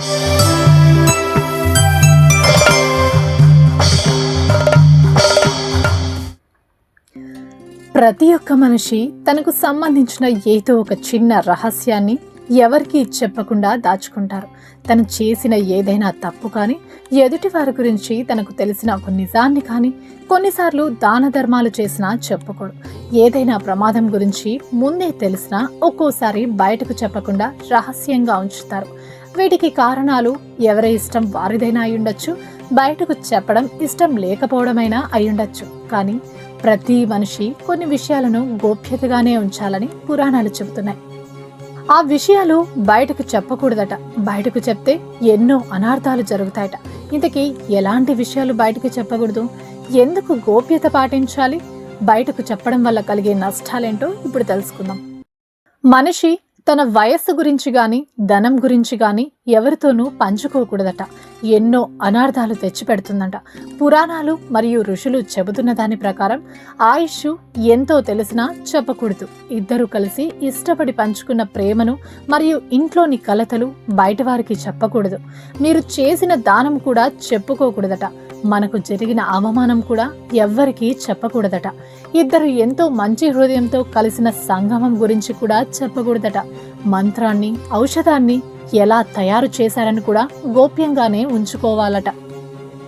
ప్రతి ఒక్క మనిషి తనకు సంబంధించిన ఏదో ఒక చిన్న రహస్యాన్ని ఎవరికీ చెప్పకుండా దాచుకుంటారు. తను చేసిన ఏదైనా తప్పు కానీ ఎదుటి వారి గురించి తనకు తెలిసిన ఒక నిజాన్ని కానీ కొన్నిసార్లు దాన ధర్మాలు చేసినా చెప్పుకోడు. ఏదైనా ప్రమాదం గురించి ముందే తెలిసినా ఒక్కోసారి బయటకు చెప్పకుండా రహస్యంగా ఉంచుతారు. వీటికి కారణాలు ఎవరి ఇష్టం వారిదైనా అయ్యుండొచ్చు. బయటకు చెప్పడం ఇష్టం లేకపోవడమైనా అయ్యుండొచ్చు. కానీ ప్రతి మనిషి కొన్ని విషయాలను గోప్యతగానే ఉంచాలని పురాణాలు చెబుతున్నాయి. ఆ విషయాలు బయటకు చెప్పకూడదట. బయటకు చెప్తే ఎన్నో అనార్థాలు జరుగుతాయట. ఇంతకీ ఎలాంటి విషయాలు బయటకు చెప్పకూడదు? ఎందుకు గోప్యత పాటించాలి? బయటకు చెప్పడం వల్ల కలిగే నష్టాలేంటో ఇప్పుడు తెలుసుకుందాం. మనిషి తన వయస్సు గురించి కానీ ధనం గురించి కానీ ఎవరితోనూ పంచుకోకూడదట. ఎన్నో అనార్థాలు తెచ్చిపెడుతుందంట. పురాణాలు మరియు ఋషులు చెబుతున్న దాని ప్రకారం ఆయుష్ ఎంతో తెలిసినా చెప్పకూడదు. ఇద్దరు కలిసి ఇష్టపడి పంచుకున్న ప్రేమను మరియు ఇంట్లోని కలతలు బయట వారికి చెప్పకూడదు. మీరు చేసిన దానం కూడా చెప్పుకోకూడదట. మనకు జరిగిన అవమానం కూడా ఎవ్వరికీ చెప్పకూడదట. ఇద్దరు ఎంతో మంచి హృదయంతో కలిసిన సంగమం గురించి కూడా చెప్పకూడదట. మంత్రాన్ని ఔషధాన్ని ఎలా తయారు చేశారని కూడా గోప్యంగానే ఉంచుకోవాలట.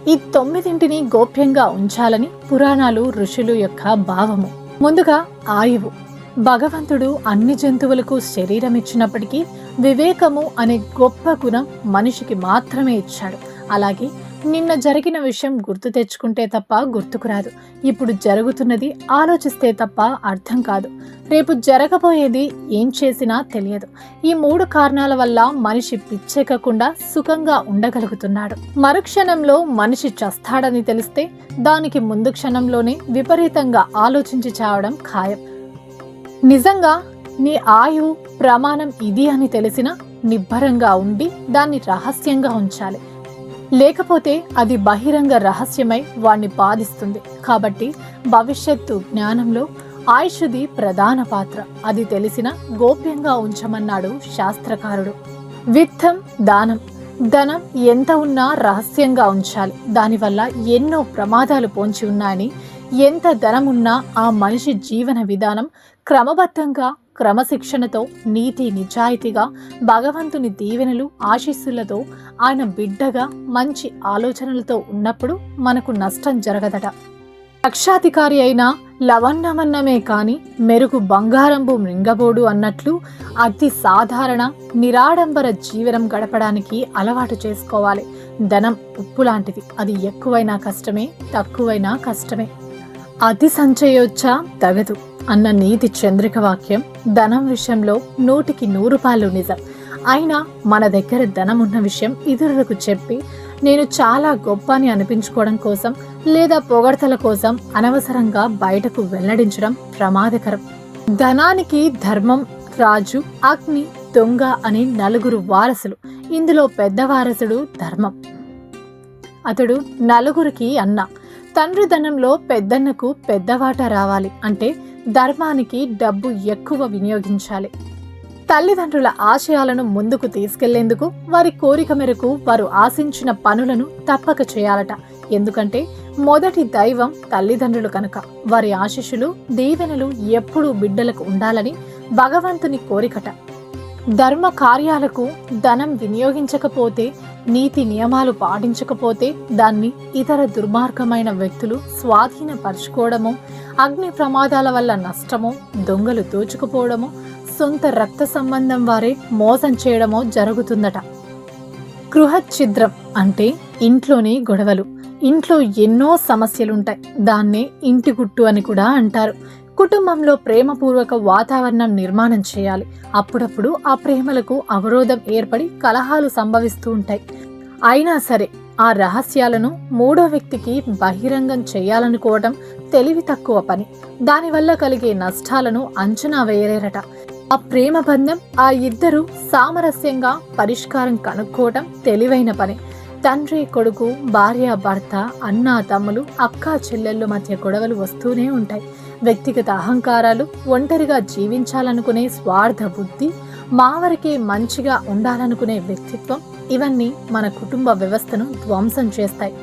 ఈ తొమ్మిదింటిని గోప్యంగా ఉంచాలని పురాణాలు ఋషులు యొక్క భావము. ముందుగా ఆయువు. భగవంతుడు అన్ని జంతువులకు శరీరం ఇచ్చినప్పటికీ వివేకము అనే గొప్ప గుణం మనిషికి మాత్రమే ఇచ్చాడు. అలాగే నిన్న జరిగిన విషయం గుర్తు తెచ్చుకుంటే తప్ప గుర్తుకురాదు ఇప్పుడు జరుగుతున్నది ఆలోచిస్తే తప్ప అర్థం కాదు. రేపు జరగబోయేది ఏం చేసినా తెలియదు. ఈ మూడు కారణాల వల్ల మనిషి పిచ్చెక్కకుండా సుఖంగా ఉండగలుగుతున్నాడు. మరుక్షణంలో మనిషి చస్తాడని తెలిస్తే దానికి ముందు క్షణంలోనే విపరీతంగా ఆలోచించి చావడం ఖాయం. నిజంగా నీ ఆయు ప్రమాణం ఇది అని తెలిసిన నిబ్బరంగా ఉండి దాన్ని రహస్యంగా ఉంచాలి. లేకపోతే అది బహిరంగ రహస్యమై వాణ్ణి బాధిస్తుంది. కాబట్టి భవిష్యత్తు జ్ఞానంలో ఆయుషుది ప్రధాన పాత్ర. అది తెలిసిన గోప్యంగా ఉంచమన్నాడు శాస్త్రకారుడు. విత్తం దానం. ధనం ఎంత ఉన్నా రహస్యంగా ఉంచాలి. దానివల్ల ఎన్నో ప్రమాదాలు పొంచి ఉన్నాయని ఎంత ధనం ఉన్నా ఆ మనిషి జీవన విధానం క్రమబద్ధంగా క్రమశిక్షణతో నీతి నిజాయితీగా భగవంతుని దీవెనలు ఆశీస్సులతో ఆయన బిడ్డగా మంచి ఆలోచనలతో ఉన్నప్పుడు మనకు నష్టం జరగదట. రక్షాధికారి అయిన లవన్నమన్నమే కాని మెరుగు బంగారంబు మృంగబోడు అన్నట్లు అతి సాధారణ నిరాడంబర జీవనం గడపడానికి అలవాటు చేసుకోవాలి. ధనం ఉప్పు లాంటిది. అది ఎక్కువైనా కష్టమే తక్కువైనా కష్టమే. అతి సంచయోచ్చ తగదు. అన్న నీతి చంద్రిక వాక్యం ధనం విషయంలో నూటికి నూరు పాలు నిజం. అయినా మన దగ్గర ధనం ఉన్న విషయం ఇతరులకు చెప్పి నేను చాలా గొప్ప అని అనిపించుకోవడం కోసం లేదా పొగడతల కోసం అనవసరంగా బయటకు వెల్లడించడం ప్రమాదకరం. ధనానికి ధర్మం రాజు అగ్ని దొంగ అని నలుగురు వారసులు. ఇందులో పెద్ద వారసుడు ధర్మం. అతడు నలుగురికి అన్న. తండ్రి ధనంలో పెద్దన్నకు పెద్దవాట రావాలి అంటే ధర్మానికి డబ్బు ఎక్కువ వినియోగించాలి. తల్లిదండ్రుల ఆశయాలను ముందుకు తీసుకెళ్ళేందుకు వారి కోరిక మేరకు వారు ఆశించిన పనులను తప్పక చేయాలట. ఎందుకంటే మొదటి దైవం తల్లిదండ్రులు కనుక. వారి ఆశిషులు దీవెనలు ఎప్పుడూ బిడ్డలకు ఉండాలని భగవంతుని కోరికట. ధర్మ కార్యాలకు ధనం వినియోగించకపోతే నీతి నియమాలు పాటించకపోతే దాన్ని ఇతర దుర్మార్గమైన వ్యక్తులు స్వాధీనపరుచుకోవడము అగ్ని ప్రమాదాల వల్ల నష్టము దొంగలు దోచుకుపోవడము సొంత రక్త సంబంధం వారే మోసం చేయడమో జరుగుతుందట. గృహఛిద్రం అంటే ఇంట్లోనే గొడవలు. ఇంట్లో ఎన్నో సమస్యలుంటాయి. దాన్నే ఇంటి గుట్టు అని కూడా అంటారు. కుటుంబంలో ప్రేమపూర్వక వాతావరణం నిర్మాణం చేయాలి. అప్పుడప్పుడు ఆ ప్రేమలకు అవరోధం ఏర్పడి కలహాలు సంభవిస్తూ ఉంటాయి. అయినా సరే ఆ రహస్యాలను మూడో వ్యక్తికి బహిరంగం చేయాలనుకోవటం తెలివి తక్కువ పని. దానివల్ల కలిగే నష్టాలను అంచనా వేయలేరట. ఆ ప్రేమ బంధం ఆ ఇద్దరు సామరస్యంగా పరిష్కారం కనుక్కోవటం తెలివైన పని. తండ్రి కొడుకు భార్య భర్త అన్న తమ్ములు అక్క చెల్లెళ్ళు మధ్య గొడవలు వస్తూనే ఉంటాయి. వ్యక్తిగత అహంకారాలు ఒంటరిగా జీవించాలనుకునే స్వార్థ బుద్ధి మావరికే మంచిగా ఉండాలనుకునే వ్యక్తిత్వం ఇవన్నీ మన కుటుంబ వ్యవస్థను ధ్వంసం చేస్తాయి.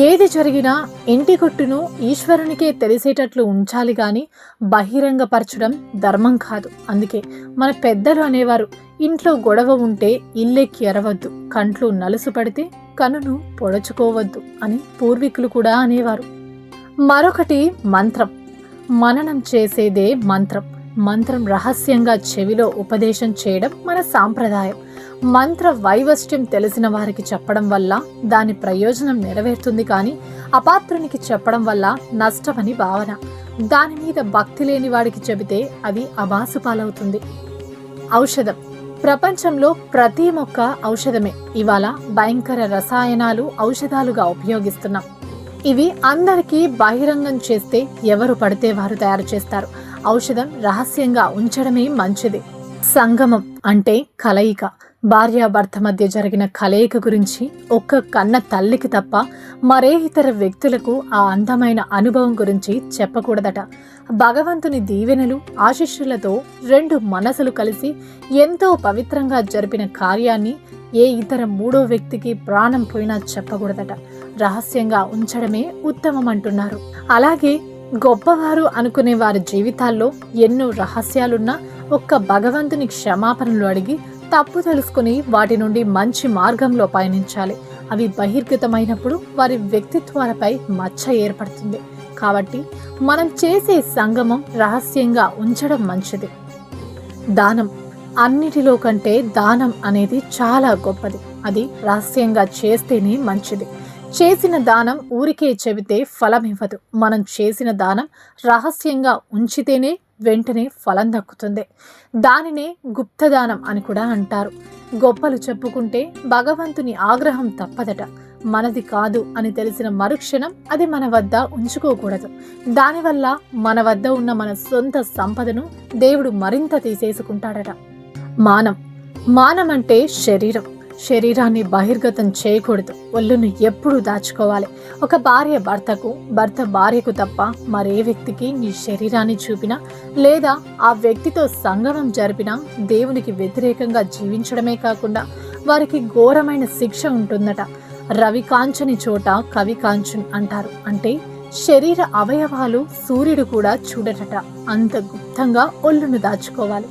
ఏది జరిగినా ఇంటి కొట్టును ఈశ్వరునికే తెలిసేటట్లు ఉంచాలి గాని బహిరంగపరచడం ధర్మం కాదు. అందుకే మన పెద్దలు అనేవారు ఇంట్లో గొడవ ఉంటే ఇల్లెక్కి ఎరవద్దు కంట్లు నలుసు పడితే కనును పొడచుకోవద్దు అని పూర్వీకులు కూడా అనేవారు. మరొకటి మంత్రం. మననం చేసేదే మంత్రం. మంత్రం రహస్యంగా చెవిలో ఉపదేశం చేయడం మన సాంప్రదాయం. మంత్ర వైవస్ట్యం తెలిసిన వారికి చెప్పడం వల్ల దాని ప్రయోజనం నెరవేరుతుంది కానీ అపాత్రునికి చెప్పడం వల్ల నష్టమని భావన. దాని మీద భక్తి లేని వాడికి చెబితే అది అబాసుపాలవుతుంది. ఔషధం. ప్రపంచంలో ప్రతి మొక్క ఔషధమే. ఇవాళ భయంకర రసాయనాలు ఔషధాలుగా ఉపయోగిస్తున్నాం. ఇవి అందరికీ బహిరంగం చేస్తే ఎవరు పడితే వారు తయారు చేస్తారు. ఔషధం రహస్యంగా ఉంచడమే మంచిది. సంగమం అంటే కలయిక. భార్యాభర్త మధ్య జరిగిన కలయిక గురించి ఒక్క కన్న తల్లికి తప్ప మరే ఇతర వ్యక్తులకు ఆ అందమైన అనుభవం గురించి చెప్పకూడదట. భగవంతుని దీవెనలు ఆశిష్యులతో రెండు మనసులు కలిసి ఎంతో పవిత్రంగా జరిపిన కార్యాన్ని ఏ ఇతర మూడో వ్యక్తికి ప్రాణం పోయినా చెప్పకూడదట. రహస్యంగా ఉంచడమే ఉత్తమం అంటున్నారు అలాగే గొప్పవారు అనుకునే వారి జీవితాల్లో ఎన్నో రహస్యాలున్నా ఒక్క భగవంతుని క్షమాపణలు అడిగి తప్పు తెలుసుకుని వాటి నుండి మంచి మార్గంలో పయనించాలి. అవి బహిర్గతమైనప్పుడు వారి వ్యక్తిత్వాలపై మచ్చ ఏర్పడుతుంది. కాబట్టి మనం చేసే సంగమం రహస్యంగా ఉంచడం మంచిది. దానం. అన్నిటిలో కంటే దానం అనేది చాలా గొప్పది. అది రహస్యంగా చేస్తేనే మంచిది. చేసిన దానం ఊరికే చెబితే ఫలమివ్వదు. మనం చేసిన దానం రహస్యంగా ఉంచితేనే వెంటనే ఫలం దక్కుతుంది. దానినే గుప్తదానం అని కూడా అంటారు. గొప్పలు చెప్పుకుంటే భగవంతుని ఆగ్రహం తప్పదట. మనది కాదు అని తెలిసిన మరుక్షణం అది మన వద్ద ఉంచుకోకూడదు. దానివల్ల మన వద్ద ఉన్న మన సొంత సంపదను దేవుడు మరింత తీసేసుకుంటాడట. మానం. మానం అంటే శరీరం. శరీరాన్ని బహిర్గతం చేయకూడదు. ఒళ్ళును ఎప్పుడు దాచుకోవాలి. ఒక భార్య భర్తకు భర్త భార్యకు తప్ప మరే వ్యక్తికి నీ శరీరాన్ని చూపినా లేదా ఆ వ్యక్తితో సంగమం జరిపినా దేవునికి వ్యతిరేకంగా జీవించడమే కాకుండా వారికి ఘోరమైన శిక్ష ఉంటుందట. రవి కాంచని చోట కవి కాంచన్ అంటారు. అంటే శరీర అవయవాలు సూర్యుడు కూడా చూడటట. అంత గుప్తంగా ఒళ్ళును దాచుకోవాలి.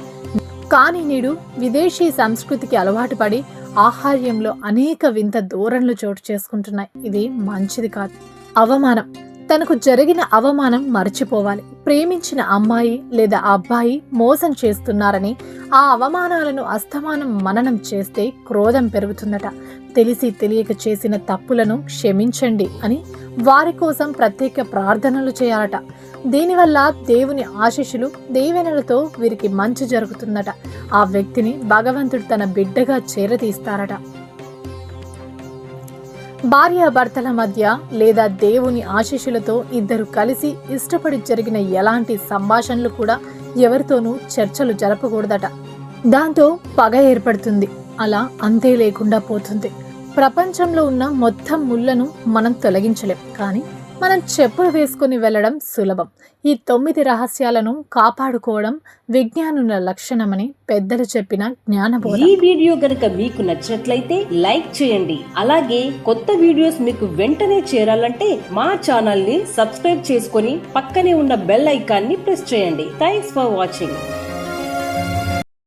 కానీ నేడు విదేశీ సంస్కృతికి అలవాటు పడి ఆహార్యంలో అనేక వింత ధోరణులు చోటు చేసుకుంటున్నాయి. ఇది మంచిది కాదు. అవమానం. తనకు జరిగిన అవమానం మర్చిపోవాలి. ప్రేమించిన అమ్మాయి లేదా అబ్బాయి మోసం చేస్తున్నారని ఆ అవమానాలను అస్తమానం మననం చేస్తే క్రోధం పెరుగుతుందట. తెలిసి తెలియక చేసిన తప్పులను క్షమించండి అని వారి కోసం ప్రత్యేక ప్రార్థనలు చేయాలట. దీనివల్ల దేవుని ఆశీస్సులు దీవెనలతో వీరికి మంచి జరుగుతుందట. ఆ వ్యక్తిని భగవంతుడు తన బిడ్డగా చేరతీస్తారట భార్యాభర్తల మధ్య లేదా దేవుని ఆశీస్సులతో ఇద్దరు కలిసి ఇష్టపడి జరిగిన ఎలాంటి సంభాషణలు కూడా ఎవరితోనూ చర్చలు జరపకూడదట. దాంతో పగ ఏర్పడుతుంది. అలా అంతే లేకుండా పోతుంది. ప్రపంచంలో ఉన్న మొత్తం ముళ్ళను మనం తొలగించలేం. కానీ మనం చెప్పులు వేసుకుని వెళ్ళడం సులభం. ఈ తొమ్మిది రహస్యాలను కాపాడుకోవడం విజ్ఞానుల లక్షణమని పెద్దలు చెప్పిన జ్ఞానబోధ. ఈ వీడియో గనుక మీకు నచ్చినట్లయితే లైక్ చేయండి. అలాగే కొత్త వీడియోస్ మీకు వెంటనే చేరాలంటే మా ఛానల్ని సబ్స్క్రైబ్ చేసుకొని పక్కనే ఉన్న బెల్ ఐకాన్ని ప్రెస్ చేయండి. Thanks for watching